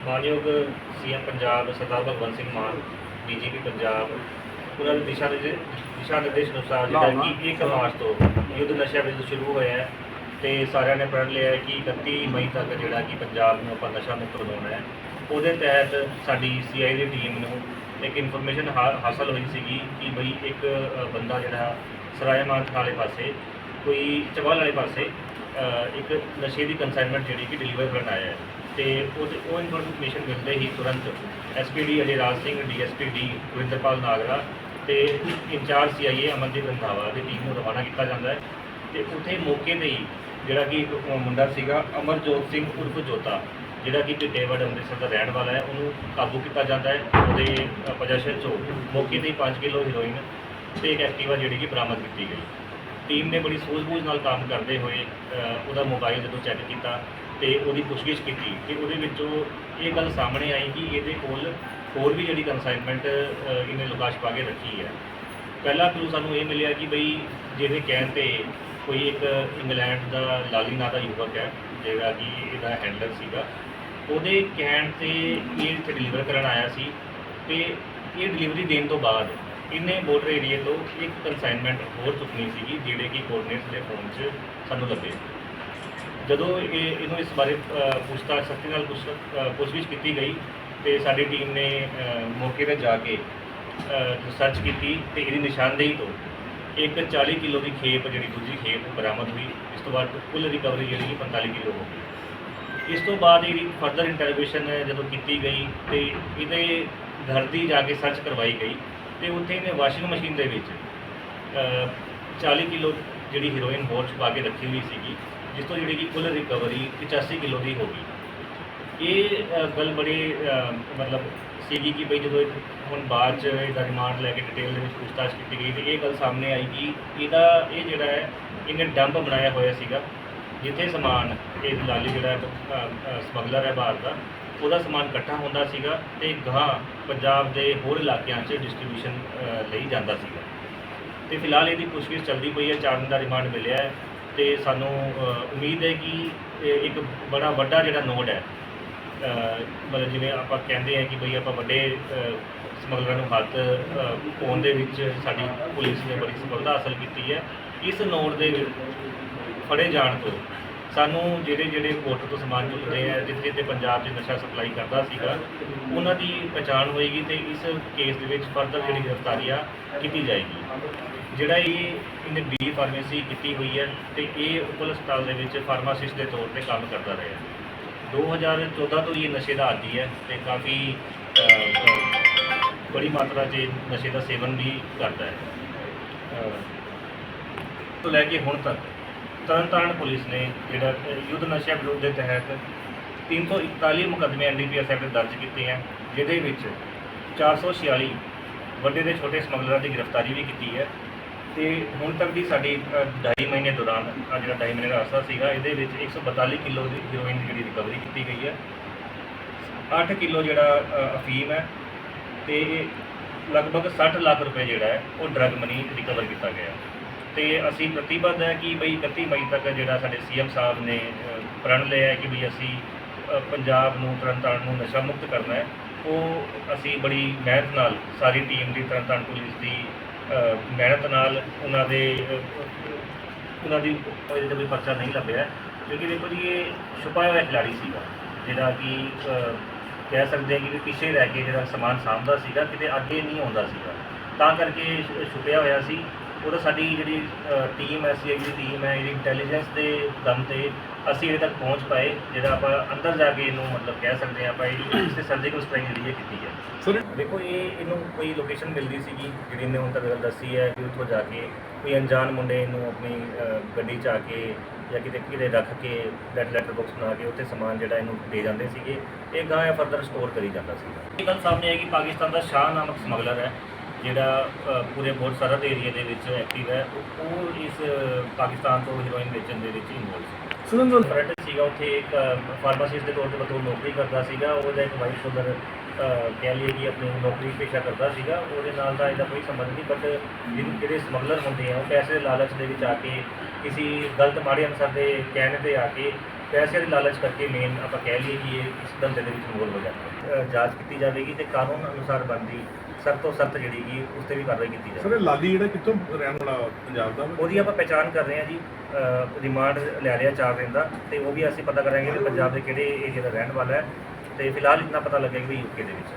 ਮਾਨਯੋਗ CM Punjab Sardar Bhagwant Singh Mann DGP Punjab ਉਹਨਾਂ ਦੇ ਦਿਸ਼ਾ ਨਿਰਦੇ- ਦਿਸ਼ਾ ਨਿਰਦੇਸ਼ ਅਨੁਸਾਰ ਜਿਹੜਾ ਕਿ 1 ਮਾਰਚ ਤੋਂ ਯੁੱਧ ਨਸ਼ਾ ਵਿਰੁੱਧ ਸ਼ੁਰੂ ਹੋਇਆ ਹੈ ਤੇ ਸਾਰਿਆਂ ਨੇ ਪ੍ਰਣ ਲਿਆ ਹੈ ਕਿ 31 ਮਈ ਤੱਕ ਜਿਹੜਾ ਕਿ ਪੰਜਾਬ ਨੂੰ ਆਪਾਂ ਨਸ਼ਾ ਮੁਕਤ ਬਣਾਉਣਾ ਹੈ। ਉਹਦੇ ਤਹਿਤ ਸਾਡੀ ਸੀਆਈ ਦੀ ਟੀਮ ਨੂੰ ਇੱਕ ਇਨਫੋਰਮੇਸ਼ਨ ਹਾਸਲ ਹੋਈ ਸੀਗੀ ਕਿ ਬਈ ਇੱਕ ਅ, ਬੰਦਾ ਜਿਹੜਾ ਸਰਾਇਮਾਨ ਵਾਲੇ ਪਾਸੇ ਕੋਈ ਚਵਾਲ ਵਾਲੇ ਪਾਸੇ ਅ, ਇੱਕ ਨਸ਼ੇ ਦੀ ਕਨਸਾਈਨਮੈਂਟ ਜਿਹੜੀ ਕਿ ਡਿਲੀਵਰ ਕਰਨ ਆਇਆ ਹੈ। ਤੇ ਉਹ ਉਹ ਇਨਫੋਰਮੇਸ਼ਨ ਮਿਲਦੇ ਹੀ ਤੁਰੰਤ SPD Ajay Raj Singh DSP D Gurinderpal Nagra ਤੇ ਇੰਚਾਰਜ ਸੀਆਈਏ ਅਮਨਦੀਪ ਰੰਧਾਵਾ ਦੀ ਟੀਮ ਨੂੰ ਰਵਾਨਾ ਕੀਤਾ ਜਾਂਦਾ ਹੈ ਤੇ ਉੱਥੇ ਮੌਕੇ ਤੇ ਹੀ ਜਿਹੜਾ ਕਿ ਇੱਕ ਮੁੰਡਾ ਸੀਗਾ ਅਮਰਜੋਤ ਸਿੰਘ ਉਰਫ ਜੋਤਾ, ਜਿਹੜਾ ਕਿ ਪਿੱਟੇਵੜ ਅੰਮ੍ਰਿਤਸਰ ਦਾ ਰਹਿਣ ਵਾਲਾ ਹੈ, ਉਹਨੂੰ ਕਾਬੂ ਕੀਤਾ ਜਾਂਦਾ ਹੈ, ਉਹਦੇ ਪੋਜੈਸ਼ਨ ਚੋਂ ਮੌਕੇ ਤੇ ਹੀ 5 ਕਿਲੋ ਹੀਰੋਇਨ ਤੇ ਇੱਕ ਐਕਟਿਵਾ ਜਿਹੜੀ ਕਿ ਬਰਾਮਦ ਕੀਤੀ ਗਈ। ਟੀਮ ਨੇ ਬੜੀ ਸੂਝ-ਬੂਝ ਨਾਲ ਕੰਮ ਕਰਦੇ ਹੋਏ ਉਹਦਾ ਮੋਬਾਈਲ ਜਦੋਂ ਚੈੱਕ ਕੀਤਾ ਤੇ ਉਹਦੀ ਪੁੱਛਗਿੱਛ ਕੀਤੀ ਤੇ ਉਹਦੇ ਵਿੱਚੋਂ ਇਹ ਗੱਲ ਸਾਹਮਣੇ ਆਈ ਕਿ ਇਹਦੇ ਕੋਲ ਹੋਰ ਵੀ ਜਿਹੜੀ ਕਨਸਾਈਨਮੈਂਟ ਇਹਨੇ ਲੁਕਾਸ਼ ਪਾ ਕੇ ਰੱਖੀ ਹੈ। ਪਹਿਲਾ ਕਲੂ ਸਾਨੂੰ ਇਹ ਮਿਲਿਆ ਕਿ ਬਈ ਜਿਹਦੇ ਕਹਿਣ ਤੇ ਕੋਈ ਇੱਕ ਇੰਗਲੈਂਡ ਦਾ ਲਾਲੀ ਨਾਂ ਦਾ ਯੁਵਕ ਹੈ, ਜਿਹੜਾ ਕਿ ਇਹਦਾ ਹੈਂਡਲਰ ਸੀਗਾ, ਉਹਦੇ ਕਹਿਣ ਤੇ ਇਹ ਇੱਥੇ ਡਿਲੀਵਰ ਕਰਨ ਆਇਆ ਸੀ ਤੇ ਇਹ ਡਿਲੀਵਰੀ ਦੇਣ ਤੋਂ ਬਾਅਦ ਇਹਨੇ ਬਾਰਡਰ ਏਰੀਏ ਤੋਂ ਇੱਕ ਕਨਸਾਈਨਮੈਂਟ ਹੋਰ ਚੁੱਕਣੀ ਸੀਗੀ, ਜਿਹੜੇ ਕਿ ਕੋਆਰਡੀਨੇਟਸ ਦੇ ਫੋਨ 'ਚ ਸਾਨੂੰ ਲੱਭੇ। ਜਦੋਂ ਇਹ ਇਹਨੂੰ ਇਸ ਬਾਰੇ ਅ, ਪੁੱਛਤਾਛ ਸਖਤੀ ਨਾਲ ਪੁੱਛ ਪੁੱਛਗਿੱਛ ਕੀਤੀ ਗਈ ਤੇ ਸਾਡੀ ਟੀਮ ਨੇ ਮੌਕੇ ਤੇ ਜਾ ਕੇ ਸਰਚ ਕੀਤੀ ਤੇ ਇਹਦੀ ਨਿਸ਼ਾਨਦੇਹੀ ਤੋਂ ਇੱਕ 40 ਕਿਲੋ ਦੀ ਖੇਪ ਜਿਹੜੀ ਦੂਜੀ ਖੇਪ ਬਰਾਮਦ ਹੋਈ। ਇਸ ਤੋਂ ਬਾਅਦ ਕੁੱਲ ਰਿਕਵਰੀ ਜਿਹੜੀ ਕਿ 45 ਕਿਲੋ ਹੋ ਗਈ। ਇਸ ਤੋਂ ਬਾਅਦ ਇਹਦੀ ਫਰਦਰ ਇੰਟਰੋਗੇਸ਼ਨ ਜਦੋਂ ਕੀਤੀ ਗਈ ਤੇ ਇਹਦੇ ਘਰ ਦੀ ਜਾ ਕੇ ਸਰਚ ਕਰਵਾਈ ਗਈ ਤੇ ਉੱਥੇ ਇਹਨੇ ਵਾਸ਼ਿੰਗ ਮਸ਼ੀਨ ਦੇ ਵਿੱਚ ਅ, 40 ਕਿਲੋ ਜਿਹੜੀ ਹੀਰੋਇਨ ਹੋਰ ਛੁਪਾ ਕੇ ਰੱਖੀ ਹੋਈ ਸੀਗੀ। ਜਿਸ ਤੋਂ ਜਿਹੜੀ ਕਿ ਕੁੱਲ ਰਿਕਵਰੀ 85 ਕਿਲੋ ਦੀ ਹੋ ਗਈ। ਇਹ ਅ, ਗੱਲ ਬੜੀ ਅ, ਮਤਲਬ ਸੀਗੀ ਕਿ ਬਈ ਜਦੋਂ ਇਹ ਹੁਣ ਬਾਅਦ ਚ ਇਹਦਾ ਰਿਮਾਂਡ ਲੈ ਕੇ ਡਿਟੇਲ ਦੇ ਵਿੱਚ ਪੁੱਛਤਾਛ ਕੀਤੀ ਗਈ ਤੇ ਇਹ ਗੱਲ ਸਾਹਮਣੇ ਆਈ ਕਿ ਇਹਦਾ ਇਹ ਜਿਹੜਾ ਹੈ ਇਹਨੇ ਡੰਪ ਬਣਾਇਆ ਹੋਇਆ ਸੀਗਾ ਜਿੱਥੇ ਸਮਾਨ ਇਹ ਲਾਲੀ ਜਿਹੜਾ ਸਮਗਲਰ ਹੈ ਬਾਹਰ ਦਾ ਉਹਦਾ ਸਮਾਨ ਇਕੱਠਾ ਹੁੰਦਾ ਸੀਗਾ ਤੇ ਗਾਂ ਪੰਜਾਬ ਦੇ ਹੋਰ ਇਲਾਕਿਆਂ 'ਚ ਡਿਸਟ੍ਰੀਬਿਊਸ਼ਨ ਲਈ ਜਾਂਦਾ ਸੀਗਾ। ਤੇ ਫਿਲਹਾਲ ਇਹਦੀ ਪੁੱਛਗਿੱਛ ਚੱਲਦੀ ਪਈ ਹੈ ਚਾਰ ਦਿਨ ਦਾ ਰਿਮਾਂਡ ਮਿਲਿਆ ਹੈ। ਤੇ ਸਾਨੂੰ ਅ, ਉਮੀਦ ਹੈ ਕਿ ਇਹ ਇੱਕ ਬੜਾ ਵੱਡਾ ਜਿਹੜਾ ਨੋਡ ਹੈ ਅ, ਮਤਲਬ ਜਿਵੇਂ ਆਪਾਂ ਕਹਿੰਦੇ ਆ ਕਿ ਬਈ ਆਪਾਂ ਵੱਡੇ ਅ, ਸਮਗਲਰਾਂ ਨੂੰ ਹੱਥ ਅ, ਪਾਉਣ ਦੇ ਵਿੱਚ ਸਾਡੀ ਪੁਲਿਸ ਨੇ ਬੜੀ ਸਫਲਤਾ ਹਾਸਲ ਕੀਤੀ ਹੈ। ਇਸ ਨੋਡ ਦੇ ਫੜੇ ਜਾਣ ਤੋਂ ਸਾਨੂੰ ਜਿਹੜੇ ਜਿਹੜੇ ਪੋਰਟ ਤੋਂ ਸਮਾਨ ਚੁੱਕਦੇ ਆ, ਜਿੱਥੇ ਜਿੱਥੇ ਪੰਜਾਬ 'ਚ ਨਸ਼ਾ ਸਪਲਾਈ ਕਰਦਾ ਸੀਗਾ, ਉਹਨਾਂ ਦੀ ਪਛਾਣ ਹੋਏਗੀ ਤੇ ਇਸ ਕੇਸ ਦੇ ਵਿੱਚ ਫਰਦਰ ਜਿਹੜੀ ਗ੍ਰਿਫਤਾਰੀ ਆ ਕੀਤੀ ਜਾਏਗੀ। ਜਿਹੜਾ ਇਹ ਇਹਨੇ ਬੀ ਫਾਰਮੇਸੀ ਕੀਤੀ ਹੋਈ ਹੈ ਤੇ ਇਹ ਉਪਲ ਹਸਪਤਾਲ ਦੇ ਵਿੱਚ ਫਾਰਮਾਸਿਸਟ ਦੇ ਤੌਰ ਤੇ ਕੰਮ ਕਰਦਾ ਰਿਹਾ। 2014 ਤੋਂ ਇਹ ਨਸ਼ੇ ਦਾ ਆਦੀ ਹੈ ਤੇ ਕਾਫੀ ਬੜੀ ਮਾਤਰਾ 'ਚ ਇਹ ਨਸ਼ੇ ਦਾ ਸੇਵਨ ਵੀ ਕਰਦਾ ਹੈ। ਤੋਂ ਲੈ ਕੇ ਹੁਣ ਤੱਕ ਤਰਨਤਾਰਨ ਪੁਲਿਸ ਨੇ ਜਿਹੜਾ ਯੁੱਧ ਨਸ਼ਾ ਵਿਰੋਧ ਦੇ ਤਹਿਤ 341 ਮੁਕੱਦਮੇ ਐਨਡੀਪੀਐਸ ਐਕਟ ਦਰਜ ਕੀਤੇ ਹੈ ਜਿਹਦੇ ਵਿੱਚ 446 ਵੱਡੇ ਤੇ ਛੋਟੇ ਸਮਗਲਰਾਂ ਦੀ ਗ੍ਰਿਫਤਾਰੀ ਵੀ ਕੀਤੀ ਹੈ। ਤੇ ਹੁਣ ਤੱਕ ਦੀ ਸਾਡੀ ਅ, ਢਾਈ ਮਹੀਨੇ ਦੌਰਾਨ ਆ ਜਿਹੜਾ ਢਾਈ ਮਹੀਨੇ ਦਾ ਅਰਸਾ ਸੀਗਾ ਇਹਦੇ ਵਿੱਚ 142 ਕਿਲੋ ਦੀ ਹੀਰੋਇਨ ਦੀ ਜਿਹੜੀ ਰਿਕਵਰੀ ਕੀਤੀ ਗਈ ਹੈ। 8 ਕਿਲੋ ਜਿਹੜਾ ਅਫੀਮ ਹੈ ਤੇ ਲਗਭਗ 60 ਲੱਖ ਰੁਪਏ ਜਿਹੜਾ ਹੈ ਉਹ ਡਰਗ ਮਨੀ ਰਿਕਵਰ ਕੀਤਾ ਗਿਆ। ਤੇ ਅਸੀਂ ਪ੍ਰਤੀਬੱਧ ਹੈ ਕਿ ਬਈ 31 ਮਈ ਤੱਕ ਜਿਹੜਾ ਸਾਡੇ ਸੀਐਮ ਸਾਹਿਬ ਨੇ ਪ੍ਰਣ ਲਿਆ ਹੈ ਕਿ ਬਈ ਅਸੀਂ ਪੰਜਾਬ ਨੂੰ ਤਰਨਤਾਰਨ ਨੂੰ ਨਸ਼ਾ ਮੁਕਤ ਕਰਨਾ ਹੈ। ਉਹ ਅਸੀਂ ਬੜੀ ਮਿਹਨਤ ਨਾਲ ਸਾਰੀ ਟੀਮ ਦੀ ਤਰਨਤਾਰਨ ਪੁਲਿਸ ਦੀ ਮਿਹਨਤ ਨਾਲ ਉਹਨਾਂ ਦੇ ਉਹਨਾਂ ਦੀ ਉਹਦੇ ਤੇ ਕੋਈ ਪਰਚਾ ਨਹੀਂ ਲੱਭਿਆ। ਕਿਉਂਕਿ ਦੇਖੋ ਜੀ, ਇਹ ਛੁਪਾਇਆ ਹੋਇਆ ਖਿਡਾਰੀ ਸੀਗਾ, ਜਿਹੜਾ ਕਿ ਕਹਿ ਸਕਦੇ ਹਾਂ ਕਿ ਵੀ ਪਿੱਛੇ ਰਹਿ ਕੇ ਜਿਹੜਾ ਸਮਾਨ ਸਾਂਭਦਾ ਸੀਗਾ, ਕਿਤੇ ਅੱਗੇ ਨਹੀਂ ਆਉਂਦਾ ਸੀਗਾ। ਤਾਂ ਕਰਕੇ ਛੁਪਿਆ ਹੋਇਆ ਸੀ। ਉਹਦਾ ਸਾਡੀ ਜਿਹੜੀ ਟੀਮ ਹੈ ਸੀ ਦੀ ਟੀਮ ਹੈ ਇਹਦੀ ਇੰਟੈਲੀਜੈਂਸ ਦੇ ਦਮ ਤੇ ਅਸੀਂ ਇਹਦੇ ਤੱਕ ਪਹੁੰਚ ਪਾਏ ਜਿਹੜਾ ਆਪਾਂ ਅੰਦਰ ਜਾ ਕੇ ਇਹਨੂੰ ਮਤਲਬ ਕਹਿ ਸਕਦੇ ਹਾਂ ਆਪਾਂ ਇਹ ਇਸੇ ਸਰਜੀਕਲ ਸਟ੍ਰਾਈਕ ਜਿਹੜੀ ਇਹ ਕੀਤੀ ਹੈ। ਸਰ ਦੇਖੋ ਇਹ ਇਹਨੂੰ ਕੋਈ ਲੋਕੇਸ਼ਨ ਮਿਲਦੀ ਸੀਗੀ ਜਿਹੜੀ ਨੇ ਹੁਣ ਤੱਕ ਗੱਲ ਦੱਸੀ ਹੈ ਕਿ ਉੱਥੋਂ ਜਾ ਕੇ ਕੋਈ ਅਣਜਾਣ ਮੁੰਡੇ ਇਹਨੂੰ ਆਪਣੀ ਗੱਡੀ 'ਚ ਆ ਕੇ ਜਾਂ ਕਿਤੇ ਕਿਤੇ ਰੱਖ ਕੇ ਡੈਡ ਲੈਟਰ ਬਾਕਸ ਬਣਾ ਕੇ ਉੱਥੇ ਸਮਾਨ ਜਿਹੜਾ ਇਹਨੂੰ ਦੇ ਜਾਂਦੇ ਸੀਗੇ ਇਹ ਗਾਂ ਜਾਂ ਫਰਦਰ ਸਟੋਰ ਕਰੀ ਜਾਂਦਾ ਸੀਗਾ। ਇਹ ਗੱਲ ਸਾਹਮਣੇ ਆਈ ਕਿ ਪਾਕਿਸਤਾਨ ਦਾ ਸ਼ਾਹ ਨਾਮਕ ਸਮਗਲਰ ਹੈ। ਜਿਹੜਾ ਪੂਰੇ ਬਹੁਤ ਸਰਹੱਦ ਏਰੀਆ ਦੇ ਵਿੱਚ ਐਕਟਿਵ ਹੈ ਉਹ- ਇਸ ਪਾਕਿਸਤਾਨ ਤੋਂ ਹੀਰੋਇਨ ਵੇਚਣ ਦੇ ਵਿੱਚ ਇਨਵੋਲਵ ਸੀ। ਸੁਰਿੰਦਰ। ਫਰੈਂਡ ਸੀਗਾ ਉੱਥੇ ਇੱਕ ਫਾਰਮਾਸਿਸਟ ਦੇ ਤੌਰ ਤੇ ਬਤੌਰ ਨੌਕਰੀ ਕਰਦਾ ਸੀਗਾ ਉਹਦਾ ਇੱਕ ਵਾਈਫ ਉਧਰ ਕਹਿ ਲਈਏ ਕਿ ਆਪਣੀ ਨੌਕਰੀ ਪੇਸ਼ਾ ਕਰਦਾ ਸੀਗਾ ਉਹਦੇ ਨਾਲ ਦਾ ਇਹਦਾ ਕੋਈ ਸੰਬੰਧ ਨਹੀਂ ਬਟ ਜਿਹਨ ਜਿਹੜੇ ਸਮਗਲਰ ਹੁੰਦੇ ਆ ਉਹ ਪੈਸੇ ਦੇ ਲਾਲਚ ਦੇ ਵਿੱਚ ਆ ਕੇ ਕਿਸੇ ਗਲਤ ਮਾੜੇ ਅਨਸਰ ਦੇ ਕਹਿਣ ਤੇ ਆ ਕੇ ਪੈਸੇ ਦੀ ਲਾਲਚ ਕਰਕੇ ਮੇਨ ਆਪਾਂ ਕਹਿ ਲਈਏ ਕਿ ਇਹ ਇਸ ਧੰਦੇ ਦੇ ਵਿੱਚ ਇਨਵੋਲਵ ਹੋ ਜਾਂਦਾ ਹੈ ਜਾਂਚ ਕੀਤੀ ਜਾਵੇਗੀ ਤੇ ਕਾਨੂੰਨ ਅਨੁਸਾਰ ਬਣਦੀ ਸਖਤ ਤੋਂ ਸਖਤ ਜਿਹੜੀ ਕਿ ਉਸ ਤੇ ਵੀ ਕਾਰਵਾਈ ਕੀਤੀ ਸਰ ਜਾਵੇ ਇਹ ਲਾਲੀ ਜਿਹੜਾ ਕਿੱਥੋਂ ਰਹਿਣ ਵਾਲਾ ਪੰਜਾਬ ਦਾ? ਵਾ? ਉਹਦੀ ਆਪਾਂ ਪਹਿਚਾਣ ਕਰ ਰਹੇ ਹਾਂ ਜੀ। ਰਿਮਾਂਡ ਲੈ ਰਿਹਾ ਚਾਰ ਦਿਨ ਦਾ ਤੇ ਉਹ ਵੀ ਅਸੀਂ ਪਤਾ ਕਰਾਂਗੇ ਕਿ ਪੰਜਾਬ ਦੇ ਕਿਹੜੇ ਏਰੀਆ ਦਾ ਰਹਿਣ ਵਾਲਾ ਹੈ। ਤੇ ਫਿਲਹਾਲ ਇਤਨਾ ਪਤਾ ਲੱਗੇਗਾ ਕਿ ਯੂਕੇ ਦੇ ਵਿੱਚ।